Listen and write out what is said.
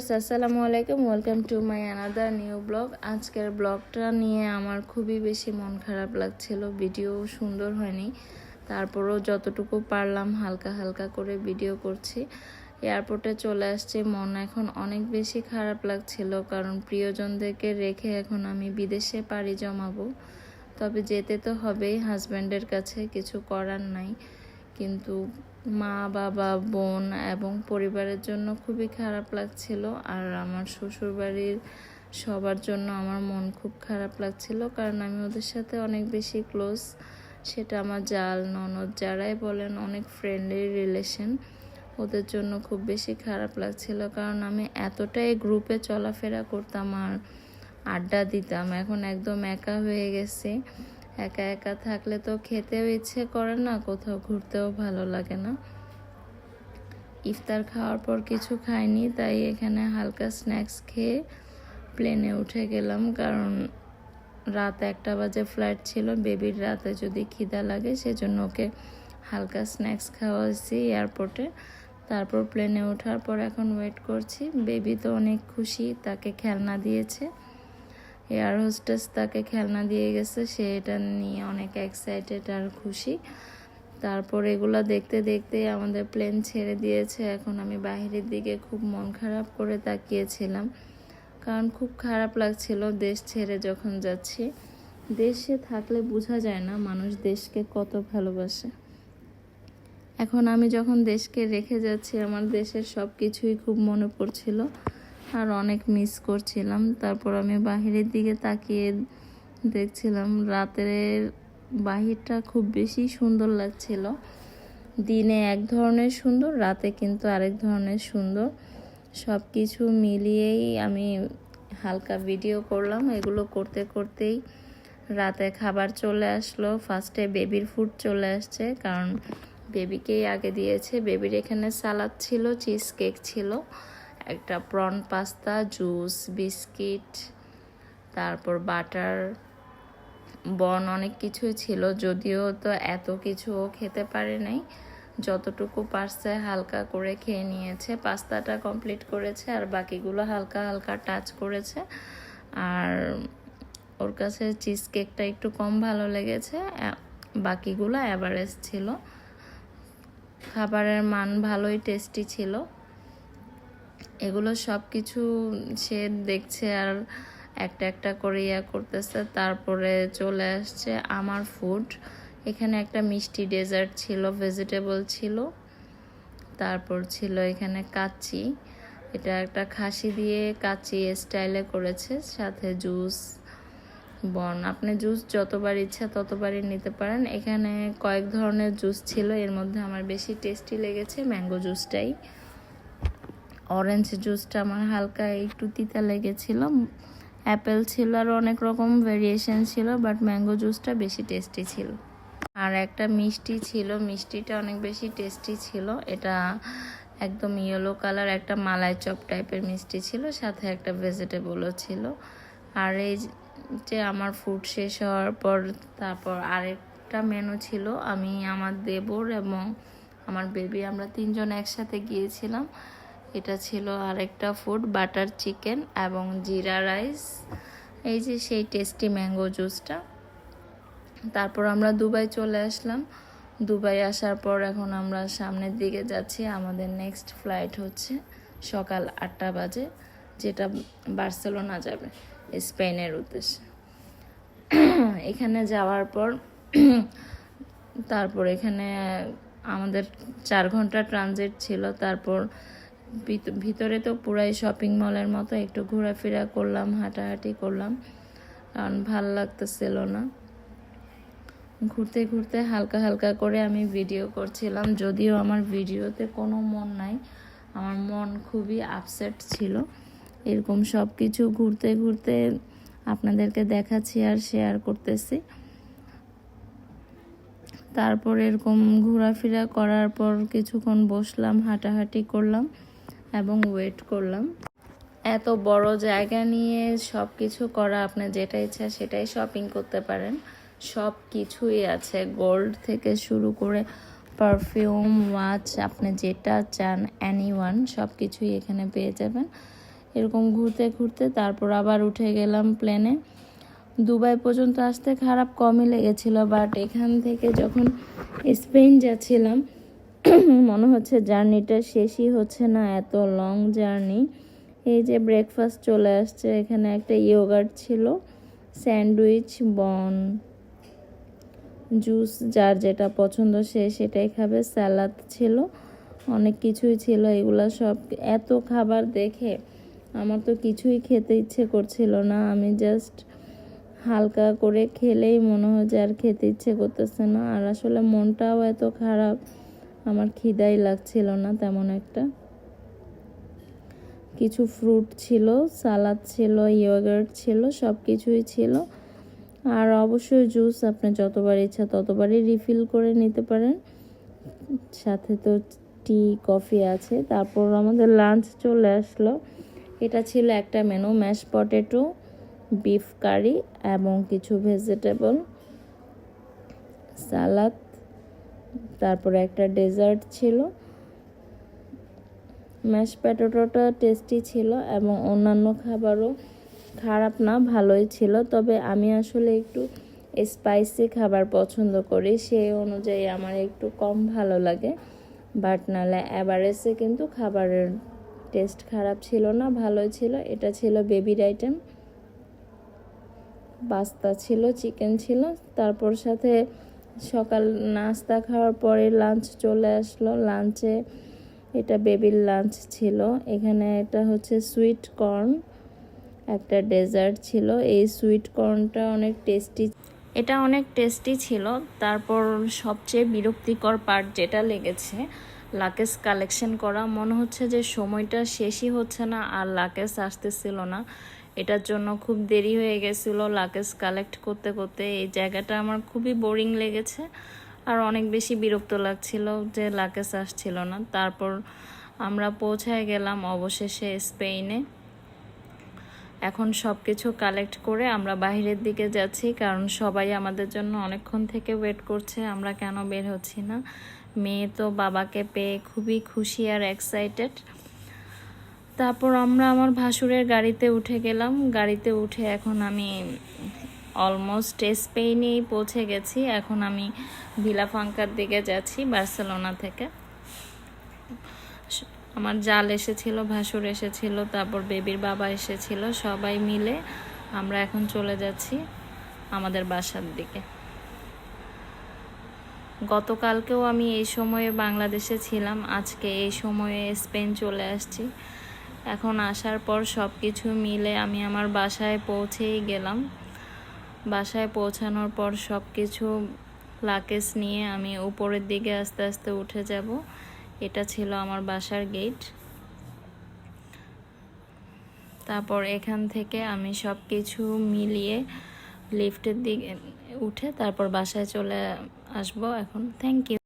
Viewers, আসসালামু আলাইকুম। Welcome to my another new blog আজকের ব্লগটা নিয়ে আমার খুবই বেশি মন খারাপ লাগছিল। ভিডিও সুন্দর হয়নি। তারপরেও যতটুকু পারলাম হালকা হালকা করে ভিডিও করছি। এয়ারপোর্টে চলে আসছে। মন এখন অনেক বেশি খারাপ লাগছিল। কারণ প্রিয়জনদেরকে রেখে এখন আমি বিদেশে পাড়ি জমাবো। তবে যেতে তো হবেই। হাজব্যান্ডের কাছে কিছু করার নাই। কিন্তু মা, বাবা, বোন এবং পরিবারের জন্য খুবই খারাপ লাগছিল। আর আমার শ্বশুরবাড়ির সবার জন্য আমার মন খুব খারাপ লাগছিল কারণ আমি ওদের সাথে অনেক বেশি ক্লোজ। সেটা আমার জাল, ননদ যারাই বলেন, অনেক ফ্রেন্ডলি রিলেশন ওদের জন্য খুব বেশি খারাপ লাগছিল কারণ আমি এতটাই গ্রুপে চলাফেরা করতাম আর আড্ডা দিতাম। এখন একদম একা হয়ে গেছে। একা একা থাকলে তো খেতেও ইচ্ছে করে না, কোথাও ঘুরতেও ভালো লাগে না। ইফতার খাওয়ার পর কিছু খাইনি, তাই এখানে হালকা স্ন্যাক্স খেয়ে প্লেনে উঠে গেলাম, কারণ রাত একটা বাজে ফ্লাইট ছিল, বেবির রাতে যদি খিদা লাগে সেজন্য ওকে হালকা স্ন্যাক্স খাওয়াছি এয়ারপোর্টে। তারপর প্লেনে ওঠার পর এখন ওয়েট করছি। বেবি তো অনেক খুশি, তাকে খেলনা দিয়েছে। এয়ার হোস্টেস তাকে খেলনা দিয়ে গেছে, সে এটা নিয়ে অনেক এক্সাইটেড আর খুশি। তারপর এগুলো দেখতে দেখতে আমাদের প্লেন ছেড়ে দিয়েছে। এখন আমি বাইরের দিকে খুব মন খারাপ করে তাকিয়েছিলাম, কারণ খুব খারাপ লাগছিল দেশ ছেড়ে যখন যাচ্ছি। দেশে থাকলে বোঝা যায় না মানুষ দেশকে কত ভালোবাসে। এখন আমি যখন দেশকে রেখে যাচ্ছি, আমার দেশের সব কিছুই খুব মনে পড়ছিল। আর অনেক মিস করছিলাম। তারপর আমি বাহিরের দিকে তাকিয়ে দেখছিলাম, রাতের বাহিরটা খুব বেশি সুন্দর লাগছিল। দিনে এক ধরনের সুন্দর, রাতে কিন্তু আরেক ধরনের সুন্দর। সব কিছু মিলিয়েই আমি হালকা ভিডিও করলাম। এগুলো করতে করতেই রাতে খাবার চলে আসলো। ফার্স্টে বেবির ফুড চলে আসছে, কারণ বেবিকেই আগে দিয়েছে। বেবির এখানে সালাদ ছিল চিজ কেক ছিল। একটা প্রন পাস্তা জুস বিস্কিট তারপর বাটার বন অনেক কিছুই ছিল। যদিও তো এত কিছু খেতে পারে নাই। যতটুকু পারছে হালকা করে খেয়ে নিয়েছে। পাস্তাটা কমপ্লিট করেছে আর বাকিগুলো হালকা হালকা টাচ করেছে। আর ওর কাছে চিজ কেকটা একটু কম ভালো লেগেছে। বাকিগুলো অ্যাভারেজ ছিল। খাবারের মান ভালোই টেস্টি ছিল। এগুলো সব কিছু সে দেখছে আর একটা একটা করে ইয়া করতেছে। তারপরে চলে আসছে আমার ফুড এখানে একটা মিষ্টি ডেজার্ট ছিল ভেজিটেবল ছিল। তারপর ছিল এখানে কাচ্চি। এটা একটা খাসি দিয়ে কাচ্চি স্টাইলে করেছে, সাথে জুস বন আপনি জুস যতবার ইচ্ছা ততবারই নিতে পারেন। এখানে কয়েক ধরনের জুস ছিল, এর মধ্যে আমার বেশি টেস্টি লেগেছে ম্যাঙ্গো জুসটাই অরেঞ্জ জুসটা আমার হালকা একটু তিতা লেগেছিল। অ্যাপেল ছিল আর অনেক রকম ভেরিয়েশন ছিল বাট ম্যাঙ্গো জুসটা বেশি টেস্টি ছিল। আর একটা মিষ্টি ছিল, মিষ্টিটা অনেক বেশি টেস্টি ছিল। এটা একদম ইয়েলো কালার একটা মালাই চপ টাইপের মিষ্টি ছিল, সাথে একটা ভেজিটেবলও ছিল। আর এই যে আমার ফুড শেষ হওয়ার পর তারপর আরেকটা মেনু ছিল, আমি, আমার দেবর এবং আমার বেবি আমরা তিনজন একসাথে গিয়েছিলাম। এটা ছিল আরেকটা ফুড বাটার চিকেন এবং জিরা রাইস এই যে সেই টেস্টি ম্যাঙ্গো জুসটা তারপর আমরা দুবাই চলে আসলাম। দুবাই আসার পর এখন আমরা সামনের দিকে যাচ্ছি। আমাদের নেক্সট ফ্লাইট হচ্ছে সকাল আটটা বাজে, যেটা বার্সেলোনা যাবে, স্পেনের উদ্দেশ্যে। এখানে যাওয়ার পর, তারপর এখানে আমাদের চার ঘণ্টা ট্রানজিট ছিল। তারপর ভিতরে তো পুরাই শপিং মলের মতো, একটু ঘোরাফেরা করলাম, হাঁটাহাঁটি করলাম, কারণ ভালো লাগতেছিল না। ঘুরতে ঘুরতে হালকা হালকা করে আমি ভিডিও করছিলাম, যদিও আমার ভিডিওতে কোনো মন নাই, আমার মন খুবই আপসেট ছিল। এরকম সব কিছু ঘুরতে ঘুরতে আপনাদেরকে দেখাচ্ছি আর শেয়ার করতেছি। তারপর এরকম ঘোরাফেরা করার পর কিছুক্ষণ বসলাম, হাঁটাহাঁটি করলাম। এবং ওয়েট করলাম। এত বড় জায়গা নিয়ে সব কিছু করা আপনি যেটা ইচ্ছা সেটাই শপিং করতে পারেন। সব কিছুই আছে। গোল্ড থেকে শুরু করে পারফিউম ওয়াচ আপনি যেটা চান অ্যানি ওয়ান সব কিছুই এখানে পেয়ে যাবেন। এরকম ঘুরতে ঘুরতে তারপর আবার উঠে গেলাম প্লেনে দুবাই পর্যন্ত আসতে খারাপ কমই লেগেছিল বাট এখান থেকে যখন স্পেন যাচ্ছিলাম মনে হচ্ছে জার্নিটা শেষই হচ্ছে না, এত লং জার্নি। এই যে ব্রেকফাস্ট চলে আসছে, এখানে একটা ইয়োগার্ট ছিল স্যান্ডউইচ বন জুস যার যেটা পছন্দ সে সেটাই খাবে স্যালাড ছিল, অনেক কিছুই ছিল, এগুলা সব। এত খাবার দেখে আমার তো কিছুই খেতে ইচ্ছে করছিল না, আমি জাস্ট হালকা করে খেলেই মনে হয় যে আর খেতে ইচ্ছে করতেছে না, আর আসলে মনটাও এত খারাপ। আমার খিদাই লাগছিল না তেমন একটা। কিছু ফ্রুট ছিল সালাদ ছিল ইয়োগার্ট ছিল সব কিছুই ছিল। আর অবশ্যই জুস আপনি যতবার ইচ্ছা ততবারই রিফিল করে নিতে পারেন। সাথে তো টি কফি আছে। তারপর আমাদের লাঞ্চ চলে আসলো। এটা ছিল একটা menu mash potato beef curry এবং কিছু ভেজিটেবল সালাদ তারপরে একটা ডেজার্ট ছিল। ম্যাশ পটেটোটা টেস্টি ছিল এবং অন্যান্য খাবারও খারাপ না, ভালোই ছিল। তবে আমি আসলে একটু স্পাইসি খাবার পছন্দ করি সেই অনুযায়ী আমার একটু কম ভালো লাগে। বাট নাহলে অ্যাভারেজে কিন্তু খাবারের টেস্ট খারাপ ছিল না, ভালোই ছিল। এটা ছিল বেবির আইটেম পাস্তা ছিল চিকেন ছিল। তারপর সাথে সকাল নাস্তা খাওয়ার পরে লাঞ্চ চলে আসলো। লাঞ্চে এটা বেবির লাঞ্চ ছিল। এখানে এটা হচ্ছে সুইট কর্ন একটা ডেজার্ট ছিল। এই সুইট কর্নটা অনেক টেস্টি এটা অনেক টেস্টি ছিল। তারপর সবচেয়ে বিরক্তিকর পার্ট যেটা লেগেছে লাকেজ কালেকশন করা। মনে হচ্ছে যে সময়টা শেষই হচ্ছে না আর লাকেজ আসতেছিল না। এটার জন্য খুব দেরি হয়ে গেছিল লাকেজ কালেক্ট করতে করতে। এই জায়গাটা আমার খুবই বোরিং লেগেছে আর অনেক বেশি বিরক্ত লাগছিল যে লাকেজ আসছিল না। তারপর আমরা পৌঁছায় গেলাম অবশেষে স্পেনে এখন সব কিছু কালেক্ট করে আমরা বাইরের দিকে যাচ্ছি কারণ সবাই আমাদের জন্য অনেকক্ষণ থেকে ওয়েট করছে, আমরা কেন বের হচ্ছি না? মেয়ে তো বাবাকে পেয়ে খুবই খুশি আর এক্সাইটেড তারপর আমরা আমার ভাসুরের গাড়িতে উঠে গেলাম। গাড়িতে উঠে এখন আমি অলমোস্ট স্পেনেই পৌঁছে গেছি। এখন আমি ভিলাফাঙ্কার দিকে যাচ্ছি, বার্সেলোনা থেকে। আমার জাল এসেছিল, ভাসুর এসেছিল, তারপর বেবির বাবা এসেছিল, সবাই মিলে আমরা এখন চলে যাচ্ছি আমাদের বাসার দিকে। গতকালকেও আমি এই সময়ে বাংলাদেশে ছিলাম, আজকে এই সময়ে স্পেন চলে আসছি। এখন আসার পর সব কিছু মিলে আমি আমার বাসায় পৌঁছেই গেলাম। বাসায় পৌঁছানোর পর সব কিছু লাকেজ নিয়ে আমি উপরের দিকে আস্তে আস্তে উঠে যাব। এটা ছিল আমার বাসার গেট তারপর এখান থেকে আমি সব কিছু মিলিয়ে লিফটের দিকে উঠে তারপর বাসায় চলে আসব এখন। Thank you